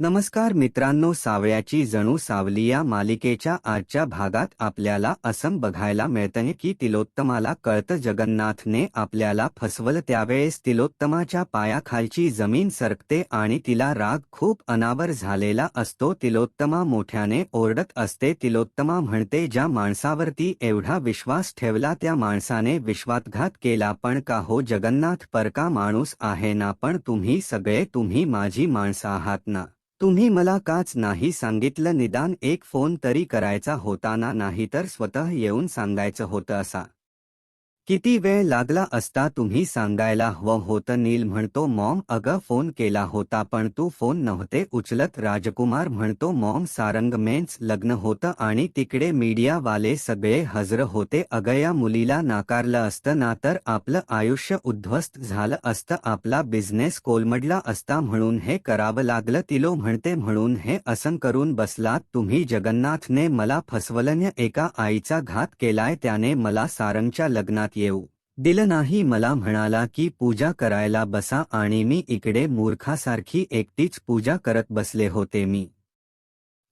नमस्कार मित्रांनो सावळ्याची जणू सावली या मालिकेच्या आजच्या भागात आपल्याला असं बघायला मिळतंय की तिलोत्तमाला कळतं जगन्नाथने आपल्याला फसवलं. त्यावेळेस तिलोत्तमाच्या पायाखालची जमीन सरकते आणि तिला राग खूप अनावर झालेला असतो. तिलोत्तमा मोठ्याने ओरडत असते. तिलोत्तमा म्हणते ज्या माणसावरती एवढा विश्वास ठेवला त्या माणसाने विश्वासघात केला. पण का हो जगन्नाथ परका माणूस आहे ना? पण तुम्ही सगळे तुम्ही माझी माणसं आहात ना? तुम्ही मला काच नाही सांगितलं निदान एक फोन तरी करायचा होता ना नाहीतर स्वतः येऊन सांगायचं होतं असा. किती वेळ लागला असता तुम्ही सांगायला हवं होतं नील म्हणतो मॉम अगं फोन केला होता पण तू फोन नव्हते उचलत राजकुमार म्हणतो मॉम सारंग मेन्स लग्न होतं आणि तिकडे मीडियावाले सगळे हजर होते अगं या मुलीला नाकारलं असतं ना तर आपलं आयुष्य उद्ध्वस्त झालं असतं आपला बिझनेस कोलमडला असता म्हणून हे करावं लागलं तिलो म्हणते म्हणून हे असं करून बसलात तुम्ही जगन्नाथने मला फसवलन्य एका आईचा घात केलाय त्याने मला सारंगच्या लग्नात येऊ. दिलं नाही मला म्हणाला की पूजा करायला बसा आणि मी इकडे मूर्खासारखी एकटीच पूजा करत बसले होते मी.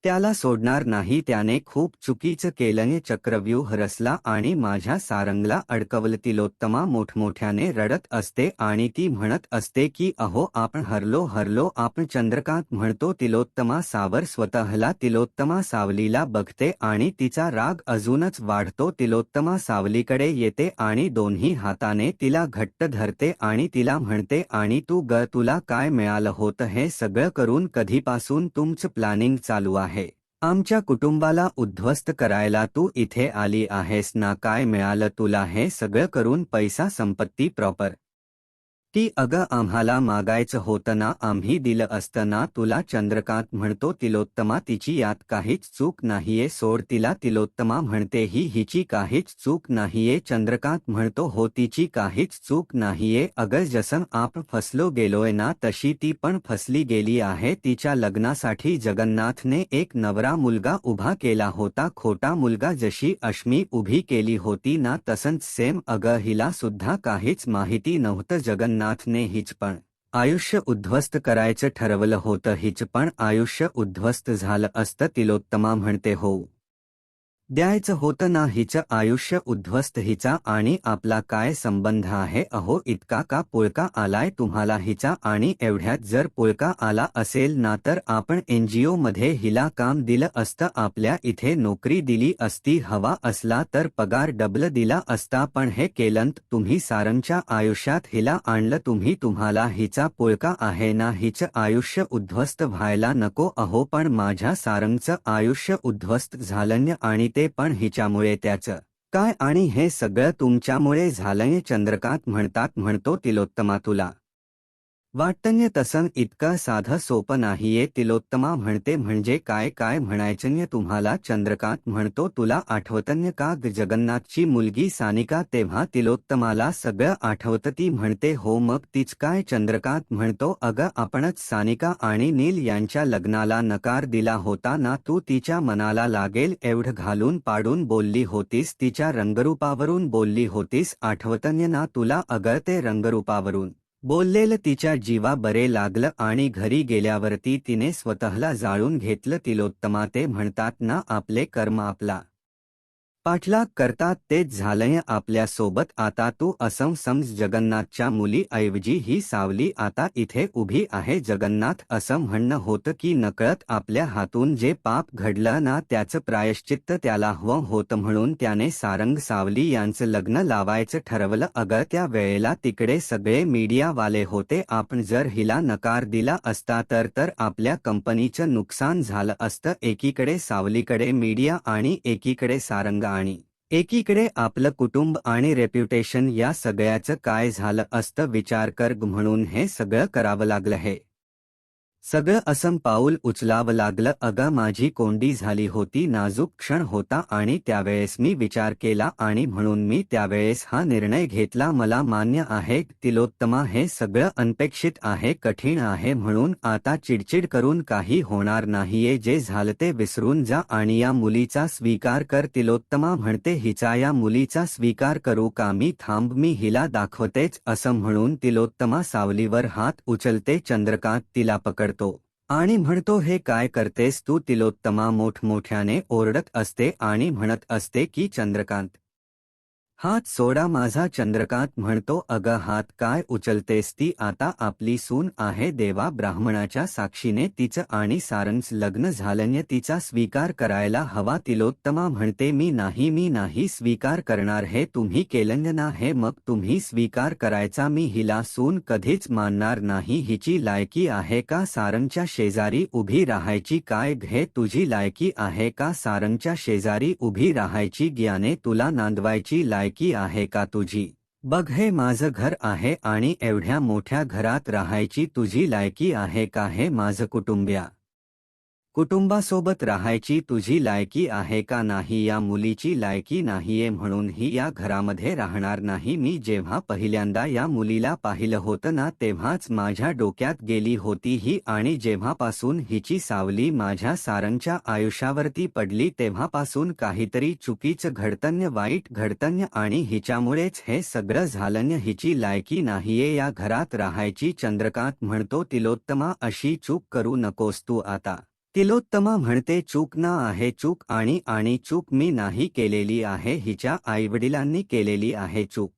त्याला सोडणार नाही त्याने खूप चुकीचं केलंय चक्रव्यूह रसला आणि माझ्या सारंगला अडकवलं तिलोत्तमा मोठमोठ्याने रडत असते आणि ती म्हणत असते की अहो आपण हरलो हरलो आपण चंद्रकांत म्हणतो तिलोत्तमा सावर स्वतःला तिलोत्तमा सावलीला बघते आणि तिचा राग अजूनच वाढतो तिलोत्तमा सावलीकडे येते आणि दोन्ही हाताने तिला घट्ट धरते आणि तिला म्हणते आणि तू ग तुला काय मिळालं होतं हे सगळं करून कधीपासून तुमचं प्लॅनिंग चालू आहे? आमच्या कुटुंबाला उद्ध्वस्त करायला तू इथे आली आहेस ना काय मिळालं तुला हे सगळं करून पैसा संपत्ती प्रॉपर. ती अगं आम्हाला मागायचं होतं ना आम्ही दिलं असतं ना तुला चंद्रकांत म्हणतो तिलोत्तमा तिची यात काहीच चूक नाहीये सोड तिला तिलोत्तमा म्हणते ही हिची काहीच चूक नाहीये चंद्रकांत म्हणतो हो तिची काहीच चूक नाहीये अगं जसं आप फसलो गेलोय ना तशी ती पण फसली गेली आहे तिच्या लग्नासाठी जगन्नाथने एक नवरा मुलगा उभा केला होता खोटा मुलगा जशी अश्मी उभी केली होती ना तसंच सेम अगं हिला सुद्धा काहीच माहिती नव्हतं जगन्नाथ नाथने हिच पण आयुष्य उद्ध्वस्त करायचं ठरवलं होतं हिच पण आयुष्य उद्ध्वस्त झालं असतं तिलोत्तमा म्हणते हो. द्यायचं होतं ना हिचं आयुष्य उद्ध्वस्त हिचा आणि आपला काय संबंध आहे? अहो इतका का पुळका आलाय तुम्हाला हिचा आणि एवढ्यात जर पुळका आला असेल ना तर आपण एनजीओ मध्ये हिला काम दिलं असतं आपल्या इथे नोकरी दिली असती हवा असला तर पगार डबल दिला असता पण हे केलंत तुम्ही सारंगच्या आयुष्यात हिला आणलं तुम्ही तुम्हाला हिचा पुळका आहे ना हिचं आयुष्य उद्ध्वस्त व्हायला नको अहो पण माझ्या सारंगचं आयुष्य उद्ध्वस्त झालं आणि ते पण हिच्यामुळे त्याचं. काय आणि हे सगळं तुमच्यामुळे झालंय? चंद्रकांत म्हणतात म्हणतो तिलोत्तमा तुला. वाटतन्य तसं इतकं साधं सोपं नाहीये तिलोत्तमा म्हणते म्हणजे काय काय म्हणायचन्य तुम्हाला? चंद्रकांत म्हणतो तुला आठवतन्य का जगन्नाथची मुलगी सानिका? तेव्हा तिलोत्तमाला सगळं आठवतं ती म्हणते हो मग तीच काय? चंद्रकांत म्हणतो अगं आपणच सानिका आणि नील यांच्या लग्नाला नकार दिला होता ना तू तिच्या मनाला लागेल एवढं घालून पाडून बोलली होतीस तिच्या रंगरूपावरून बोलली होतीस आठवतन्य ना तुला अगं ते रंगरूपावरून. बोललेलं तिच्या जीवा बरे लागलं आणि घरी गेल्यावरती तिने स्वतःला जाळून घेतलं. तिलोत्तमा ते म्हणतात ना आपले कर्म आपला पाठलाग करतात तेच झालंय आपल्यासोबत आता तू असं समज जगन्नाथच्या मुलीऐवजी ही सावली आता इथे उभी आहे. जगन्नाथ असं म्हणणं होतं की नकळत आपल्या हातून जे पाप घडलं ना त्याचं प्रायश्चित्त त्याला हवं होतं म्हणून त्याने सारंग सावली यांचं लग्न लावायचं ठरवलं. अगं त्या वेळेला तिकडे सगळे मीडियावाले होते. आपण जर हिला नकार दिला असता तर तर आपल्या कंपनीचं नुकसान झालं असतं. एकीकडे सावलीकडे मीडिया आणि एकीकडे सारंग आणि एकीकडे आपलं कुटुंब आणि रेप्युटेशन या सगळ्याचं काय झालं असतं विचार कर म्हणून हे सगळं करावं लागलं हे. सगळं असं पाऊल उचलावं लागलं. अगं माझी कोंडी झाली होती नाजूक क्षण होता आणि त्यावेळेस मी विचार केला आणि म्हणून मी त्यावेळेस हा निर्णय घेतला. मला मान्य आहे तिलोत्तमा हे सगळं अनपेक्षित आहे कठीण आहे म्हणून आता चिडचिड करून काही होणार नाहीये. जे झालं ते विसरून जा आणि या मुलीचा स्वीकार कर. तिलोत्तमा म्हणते हिचा या मुलीचा स्वीकार करू का? मी थांब मी हिला दाखवतेच असं म्हणून तिलोत्तमा सावलीवर हात उचलते. चंद्रकांत तिला पकड पकडतो आणि म्हणतो हे काय करतेस तू तिलोत्तमा मोठमोठ्याने ओरडत असते आणि म्हणत असते की चंद्रकांत हात सोडा माझा चंद्रकांत म्हणतो अगं हात काय उचलतेस ती आता आपली सून आहे देवा ब्राह्मणाच्या साक्षीने तिचं आणि सारंस लग्न झालंय तिचा स्वीकार करायला हवा तिलोत्तमा म्हणते मी नाही मी नाही स्वीकार करणार हे तुम्ही केलं ना हे मग तुम्ही स्वीकार करायचा मी हिला सून कधीच मानणार नाही हिची लायकी आहे का सारंगच्या शेजारी उभी राहायची काय घे तुझी लायकी आहे का सारंगच्या शेजारी उभी राहायची ज्ञाने तुला नांदवायची लायकी आहे का तुझी? बघ हे माझं घर आहे आणि एवढ्या मोठ्या घरात राहायची तुझी लायकी आहे का हे माझं कुटुंबिया? कुटुंबासोबत राहायची तुझी लायकी आहे का नाही या मुलीची लायकी नाहीये म्हणून ही या घरामध्ये राहणार नाही. मी जेव्हा पहिल्यांदा या मुलीला पाहिलं होतं ना तेव्हाच माझ्या डोक्यात गेली होती ही आणि जेव्हापासून हिची सावली माझ्या सारंगच्या आयुष्यावरती पडली तेव्हापासून काहीतरी चुकीचं घडतन्य वाईट घडतन्य आणि हिच्यामुळेच हे सगळं झालंय हिची लायकी नाहीये या घरात राहायची चंद्रकांत म्हणतो तिलोत्तमा अशी चूक करू नकोस तू आता. तिलोत्तमा म्हणते चूक ना आहे चूक आणि आणि चूक मी नाही केलेली आहे हिच्या आईवडिलांनी केलेली आहे चूक.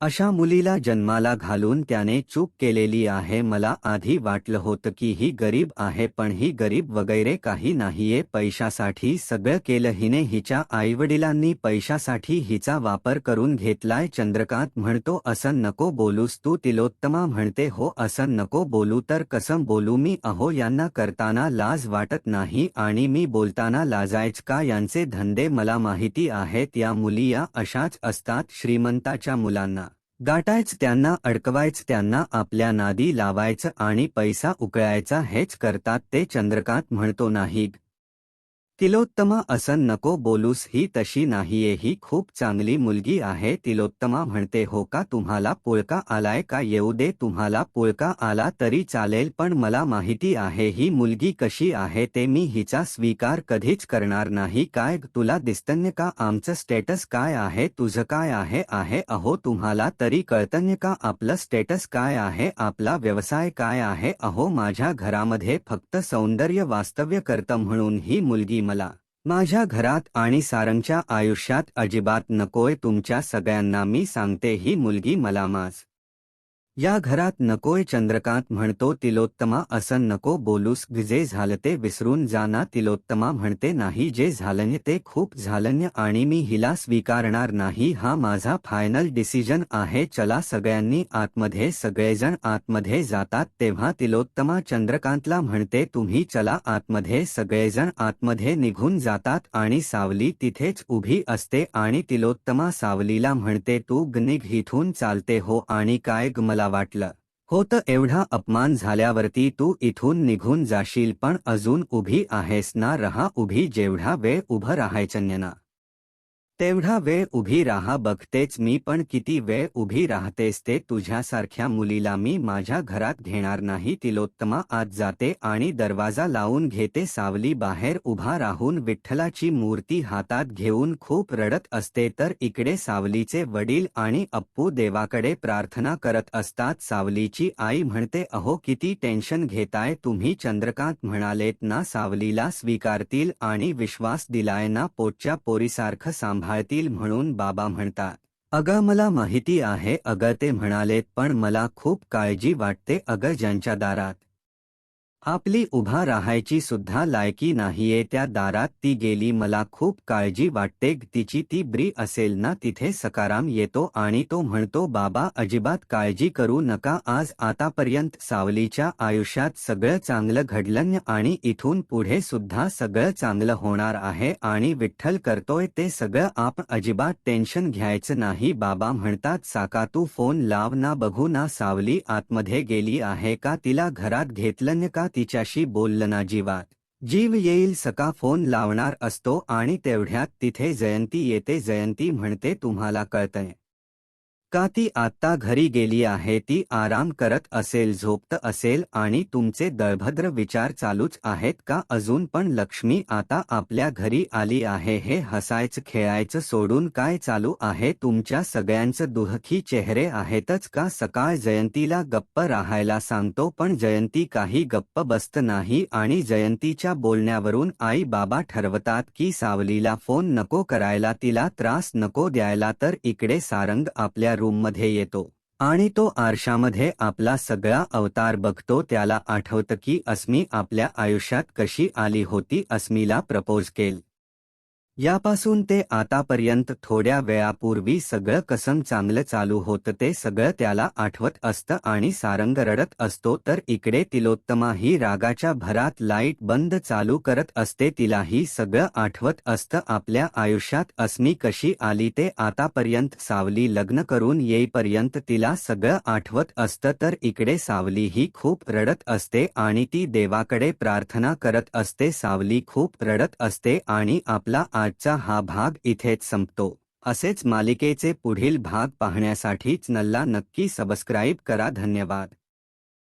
अशा मुलीला जन्माला घालून त्याने चूक केलेली आहे. मला आधी वाटलं होतं की ही गरीब आहे पण ही गरीब वगैरे काही नाहीये. पैशासाठी सगळं केलं हिने. हिच्या आईवडिलांनी पैशासाठी हिचा वापर करून घेतलाय. चंद्रकांत म्हणतो असं नको बोलूस तू. तिलोत्तमा म्हणते हो असं नको बोलू. तर कसं बोलू? मी अहो यांना करताना लाज वाटत नाही आणि मी बोलताना लाजायच का? यांचे धंदे मला माहिती आहेत. या मुली या अशाच असतात श्रीमंताच्या मुलांना. गाठायच त्यांना अडकवायच त्यांना आपल्या नादी लावायचं आणि पैसा उकळायचा हेच करतात ते चंद्रकांत म्हणतो नाही. तिलोत्तमा असं नको बोलूस ही तशी नाहीये ही खूप चांगली मुलगी आहे तिलोत्तमा म्हणते हो का तुम्हाला पुळका आलाय का? येऊ दे तुम्हाला पुळका आला तरी चालेल पण मला माहिती आहे ही मुलगी कशी आहे ते मी हिचा स्वीकार कधीच करणार नाही काय तुला दिसतन्य का आमचं स्टेटस काय आहे तुझं काय आहे आहे अहो तुम्हाला तरी कळतन्य का आपलं स्टेटस काय आहे आपला व्यवसाय काय आहे अहो माझ्या घरामध्ये फक्त सौंदर्य वास्तव्य करतं म्हणून ही मुलगी मला माझ्या घरात आणि सारंगच्या आयुष्यात अजिबात नकोय तुमच्या सगळ्यांना मी सांगते ही मुलगी मला माज. या घरात नकोय चंद्रकांत म्हणतो तिलोत्तमा असं नको बोलूस जे झालं ते विसरून जाना तिलोत्तमा म्हणते नाही जे झालंय ते खूप झालंय आणि मी हिला स्वीकारणार नाही हा माझा फायनल डिसिजन आहे चला सगळ्यांनी आतमध्ये सगळेजण आतमध्ये जातात तेव्हा तिलोत्तमा चंद्रकांतला म्हणते तुम्ही चला आतमध्ये सगळेजण आतमध्ये निघून जातात आणि सावली तिथेच उभी असते आणि तिलोत्तमा सावलीला म्हणते तू निघ इथून चालते हो आणि काय ग मला वाटलं. होतं एवढा अपमान झाल्यावरती तू इथून निघून जाशील पण अजून उभी आहेस ना रहा उभी जेवढा वेळ उभं राहायचन्यना तेवढा वेळ उभी राहा बघतेच मी पण किती वेळ उभी राहतेस ते तुझ्यासारख्या मुलीला मी माझ्या घरात घेणार नाही तिलोत्तमा आत जाते आणि दरवाजा लावून घेते सावली बाहेर उभा राहून विठ्ठलाची मूर्ती हातात घेऊन खूप रडत असते तर इकडे सावलीचे वडील आणि अप्पू देवाकडे प्रार्थना करत असतात सावलीची आई म्हणते अहो किती टेन्शन घेताय तुम्ही चंद्रकांत म्हणालेत ना सावलीला स्वीकारतील आणि विश्वास दिलाय ना पोटच्या पोरीसारखं सांभाळतील म्हणून बाबा म्हणतात. अगं मला माहिती आहे अगं ते म्हणालेत पण मला खूप काळजी वाटते अगं ज्यांच्या दारात आपली उभा राहायची सुद्धा लायकी नाहीये त्या दारात ती गेली मला खूप काळजी वाटते तिची ती ब्री असेल ना तिथे सकाराम येतो आणि तो म्हणतो बाबा अजिबात काळजी करू नका आज आतापर्यंत सावलीच्या आयुष्यात सगळं चांगलं घडलं आणि इथून पुढे सुद्धा सगळं चांगलं होणार आहे आणि विठ्ठल करतोय ते सगळं आपण अजिबात टेन्शन घ्यायचं नाही बाबा म्हणतात साका तू फोन लाव ना बघू ना सावली आतमध्ये गेली आहे का तिला घरात घेतलं का तिच्याशी बोललं ना जीवात. जीव येईल सका फोन लावणार असतो आणि तेवढ्यात तिथे जयंती येते जयंती म्हणते तुम्हाला कळतंय. का ती आत्ता घरी गेली आहे ती आराम करत असेल झोपत असेल आणि तुमचे दळभद्र विचार चालूच आहेत का? अजून पण लक्ष्मी आता आपल्या घरी आली आहे हे हसायचं खेळायचं सोडून काय चालू आहे? तुमच्या सगळ्यांचं दुःखी चेहरे आहेतच का? सकाळ जयंतीला गप्प राहायला सांगतो पण जयंती काही गप्प बसत नाही आणि जयंतीच्या बोलण्यावरून आई बाबा ठरवतात की सावलीला फोन नको करायला तिला त्रास नको द्यायला तर इकडे सारंग आपल्या रूममध्ये येतो. आणि तो आरशामध्ये आपला सगळा अवतार बघतो त्याला आठवतं की अस्मी आपल्या आयुष्यात कशी आली होती अस्मीला प्रपोज केल. यापासून ते आतापर्यंत थोड्या वेळापूर्वी सगळं कसम चांगलं चालू होतं ते सगळं त्याला आठवत असतं आणि सारंग रडत असतो तर इकडे तिलोत्तमा ही रागाच्या भरात लाइट बंद चालू करत असते तिलाही सगळं आठवत असतं आपल्या आयुष्यात अस्मी कशी आली ते आतापर्यंत सावली लग्न करून येईपर्यंत तिला सगळं आठवत असतं तर इकडे सावली ही खूप रडत असते आणि ती देवाकडे प्रार्थना करत असते सावली खूप रडत असते आणि आपला आजचा हा भाग इथेच संपतो. असेच मालिकेचे पुढील भाग पाहण्यासाठीच नल्ला नक्की सबस्क्राईब करा. धन्यवाद.